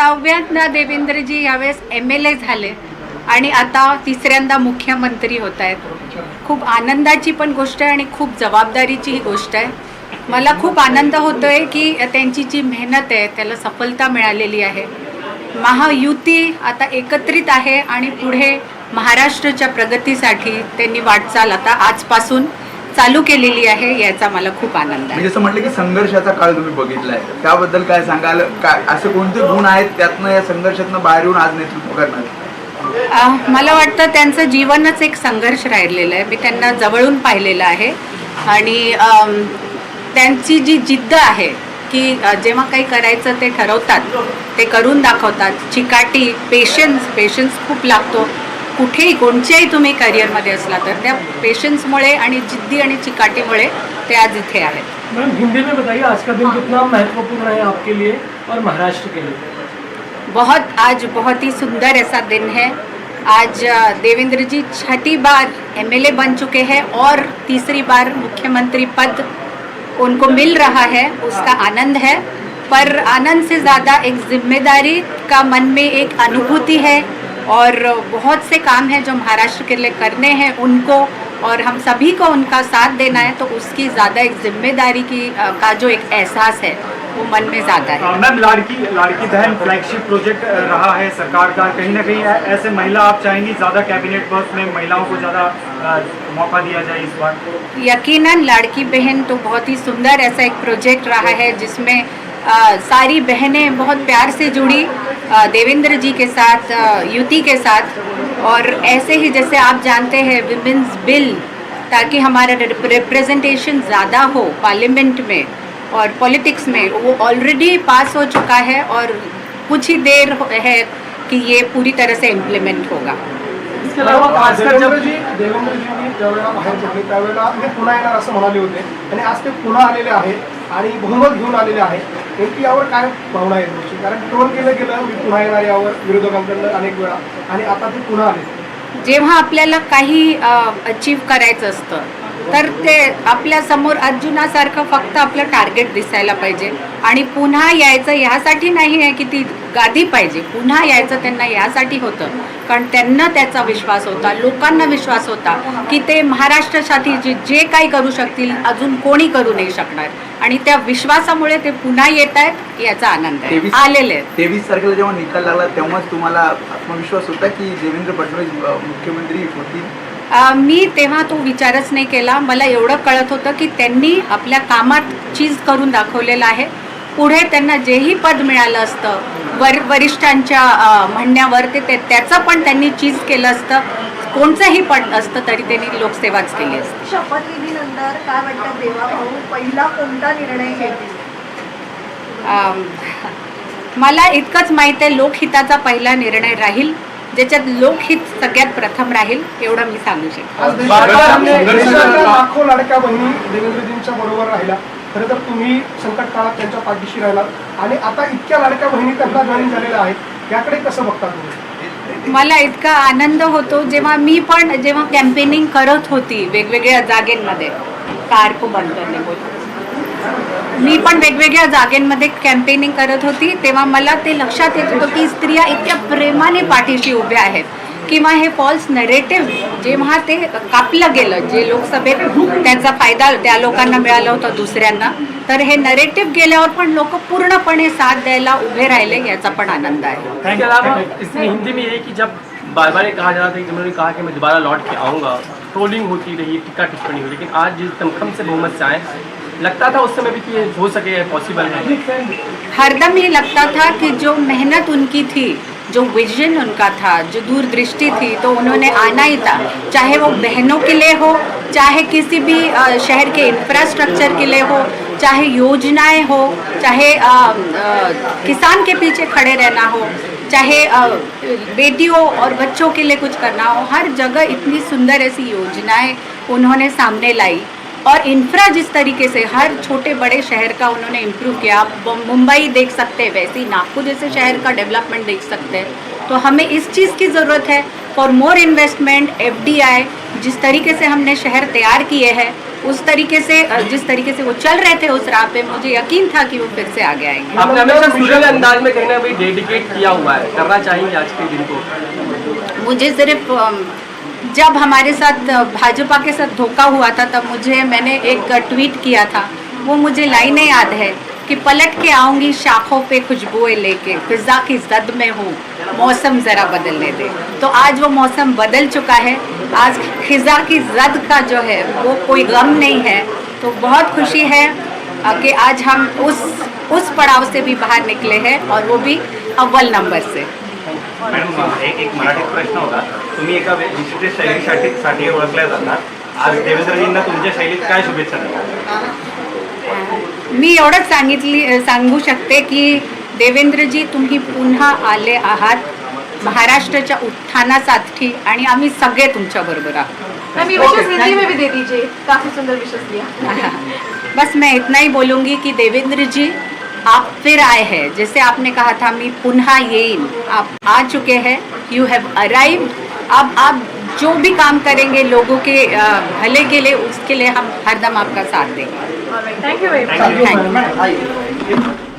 सहाव्यांदा देवेंद्रजी यावेळेस M L A झाले. आणि आता तिसऱ्यांदा मुख्यमंत्री होत आहेत. खूप आनंदाची पण गोष्ट आहे आणि खूप जबाबदारीची ही गोष्ट आहे. मला खूप आनंद होतो आहे की त्यांची जी मेहनत आहे त्याला सफलता मिळालेली आहे. महायुती आता एकत्रित आहे आणि पुढे महाराष्ट्राच्या प्रगतीसाठी त्यांनी वाटचाल आता आजपासून चालू केलेली आहे याचा मला खूप आनंद आहे. जसं म्हटलं की संघर्षाचा काळ तुम्ही बघितलाय. त्याबद्दल काय सांगाल? काय असे कोणते गुण आहेत त्यातनं या संघर्षातनं बाहेर येऊन आज नेतृत्व करणार? मला वाटतं त्यांचं जीवनच एक संघर्ष राहिलेलं आहे. मी त्यांना जवळून पाहिलेलं आहे. आणि त्यांची जी जिद्द आहे की जेव्हा काही करायचं ते ठरवतात ते करून दाखवतात. चिकाटी पेशन्स पेशन्स खूप लागतो. कुठेही कोणत्याही तुम्ही करिअरमध्ये असला तर त्या पेशन्समुळे आणि जिद्दी आणि चिकाटीमुळे ते आज इथे आहेत. मैम हिंदी में बताइए आज का दिन कितना महत्वपूर्ण है आपके लिए और महाराष्ट्र के लिए? बहुत आज बहुत ही सुंदर ऐसा दिन है। आज देवेंद्र जी छठी बार एमएलए बन चुके हैं और तीसरी बार मुख्यमंत्री पद उनको मिल रहा है उसका आनंद है। पर आनंद से ज़्यादा एक ज़िम्मेदारी का मन में एक अनुभूति है और बहुत से काम हैं जो महाराष्ट्र के लिए करने हैं उनको और हम सभी को उनका साथ देना है तो उसकी ज़्यादा एक ज़िम्मेदारी की का जो एक एहसास है वो मन में ज़्यादा है। मैम लाड़की लाड़की बहन फ्लैगशिप प्रोजेक्ट रहा है सरकार का। कहीं ना कहीं ऐसे महिला आप चाहेंगी ज़्यादा कैबिनेट वर्क में महिलाओं को ज़्यादा मौका दिया जाए इस बार? यकीनन लाड़की बहन तो बहुत ही सुंदर ऐसा एक प्रोजेक्ट रहा है जिसमें अ, सारी बहनें बहुत प्यार से जुड़ी देवेंद्र जी के साथ युति के साथ, और ऐसे ही जैसे आप जानते हैं विमेंस बिल ताकि हमारा रिप्रेजेंटेशन ज़्यादा हो पार्लियामेंट में और पॉलिटिक्स में, वो ऑलरेडी पास हो चुका है और कुछ ही देर है कि ये पूरी तरह से इम्प्लीमेंट होगा। इसके अलावा खासकर जब देवेंद्रजी देवेंद्रजींनी ज्यावेळेला बाहेर पडले त्यावेळेला ते पुन्हा येणार असं म्हणाले होते. आणि आज ते पुन्हा आलेले आहे आणि बहुमत घेऊन आलेले आहे. नेमकी यावर काय भावना आहे तुमची कारण ट्रोल केलं गेलं मी पुन्हा येणार यावर विरोधकांकडनं अनेक वेळा. आणि आता ते पुन्हा आले. जेव्हा आपल्याला काही अचीव करायचं असतं तर ते आपल्यासमोर अर्जुनासारखं फक्त आपलं टार्गेट दिसायला पाहिजे. आणि पुन्हा यायचं ह्यासाठी नाही आहे की ती गादी पाहिजे. पुन्हा यायचं त्यांना यासाठी होतं. कारण त्यांना त्याचा विश्वास होता लोकांना विश्वास होता की ते महाराष्ट्रासाठी जे जे काही करू शकतील अजून कोणी करू नाही शकणार. आणि त्या विश्वासामुळे ते पुन्हा येत आहेत याचा आनंद आहे. आलेले आहेत. तेवीस तारखेला जेव्हा निकाल लागला तेव्हाच तुम्हाला आत्मविश्वास होता की देवेंद्र फडणवीस मुख्यमंत्री होतील? मी तेव्हा तो विचारच नाही केला. मला एवढं कळत होतं की त्यांनी आपल्या कामात चीज करून दाखवलेलं आहे. पुढे त्यांना जेही पद मिळालं असतं वर वरिष्ठांच्या म्हणण्यावर ते त्याचं पण त्यांनी चीज केलं असतं. कोणचंही पद असतं तरी त्यांनी लोकसेवाच केली असते. शपथविधीनंतर काय वाटतं देवाभाऊ पहिला कोणता निर्णय घेतील? मला इतकंच माहीत आहे लोकहिताचा पहिला निर्णय राहील ज्याच्यात लोकहित सगळ्यात प्रथम राहील एवढं मी सांगू शकते. खरं तर तुम्ही संकट काळात त्यांच्या पाठीशी राहिलात. आणि आता इतक्या लाडक्या बहिणी त्यांना जॉईन झालेल्या आहेत याकडे कसं बघता तुम्ही? मला इतका आनंद होतो जेव्हा मी पण जेव्हा कॅम्पेनिंग करत होती वेगवेगळ्या जागेंमध्ये कार को बंद मी पण वेगवेगळ्या जागेंमध्ये कॅम्पेनिंग करत होती तेव्हा मला ते लक्षात येत होतं की स्त्रिया इतक्या प्रेमाने पाठीशी उभ्या आहेत. किंवा हे फॉल्स नरेटिव्ह जेव्हा ते कापलं गेलं जे लोकसभेत त्याचा फायदा त्या लोकांना मिळाला होता दुसऱ्यांना तर हे नरेटिव्ह गेल्यावर पण लोक पूर्णपणे साथ द्यायला उभे राहिले याचा पण आनंद आहे. इसमें हिंदी में ये कि जब बार बार ये कहा जा रहा था कि उन्होंने कहा कि मैं दोबारा लौट के आऊँगा ट्रोलिंग होती रही टीका टिप्पणी हुई लेकिन आज जिस दमखम से बहुमत से आए लगता था उस समय भी कि ये हो सके पॉसिबल है। हरदम ये लगता था कि जो मेहनत उनकी थी जो विजन उनका था जो दूरदृष्टि थी तो उन्होंने आना ही था। चाहे वो बहनों के लिए हो चाहे किसी भी शहर के इंफ्रास्ट्रक्चर के लिए हो चाहे योजनाएँ हो चाहे अ, अ, किसान के पीछे खड़े रहना हो चाहे अ, बेटियों और बच्चों के लिए कुछ करना हो हर जगह इतनी सुंदर ऐसी योजनाएँ उन्होंने सामने लाई। और इंफ्रा जिस तरीके से हर छोटे बड़े शहर का उन्होंने इम्प्रूव किया आप मुंबई देख सकते हैं वैसे ही नागपुर जैसे शहर का डेवलपमेंट देख सकते हैं। तो हमें इस चीज़ की ज़रूरत है फॉर मोर इन्वेस्टमेंट एफडीआई जिस तरीके से हमने शहर तैयार किए हैं उस तरीके से जिस तरीके से वो चल रहे थे उस राह पे मुझे यकीन था कि वो फिर से आगे आएँगे। आपने हमेशा सुरीले अंदाज में कहीं ना कहीं डेडिकेट किया हुआ है करना चाहेंगे आज के दिन को। मुझे सिर्फ़ जब हमारे साथ भाजपा के साथ धोखा हुआ था, तब मुझे, मैंने एक ट्वीट किया था। वो मुझे लाइनें याद है कि पलट के आऊँगी शाखों पे खुशबुएँ लेके, फिजा की जद में हूँ, मौसम ज़रा बदलने दे। तो आज वो मौसम बदल चुका है। आज खिजा की जद का जो है, वो कोई गम नहीं है। तो बहुत खुशी है कि आज हम उस उस पड़ाव से भी बाहर निकले हैं और वो भी अव्वल नंबर से। मॅडम एक एक मराठीत प्रश्न होता. तुम्ही एका विशिष्ट शैलीसाठी साठी ओळखल्या जातात. आज देवेंद्रजींना तुमच्या शैलीत काय शुभेच्छा द्याल मी एवढंच सांगितली सांगू शकते की देवेंद्रजी तुम्ही पुन्हा आले आहात. महाराष्ट्राच्या उत्थानासाठी आणि आम्ही सगळे तुमच्या बरोबर आहोत. मैम ये विशेष हिंदी में भी दे दीजिए काफी सुंदर विशेष दिया बस मैं इतना ही बोलूँगी कि देवेंद्र जी आप फिर आए हैं। जैसे आपने कहा था मी पुनः येईन आप आ चुके हैं। यू हैव अराइव अब आप जो भी काम करेंगे लोगों के भले के लिए उसके लिए हम हरदम आपका साथ देंगे। Thank you very much thank you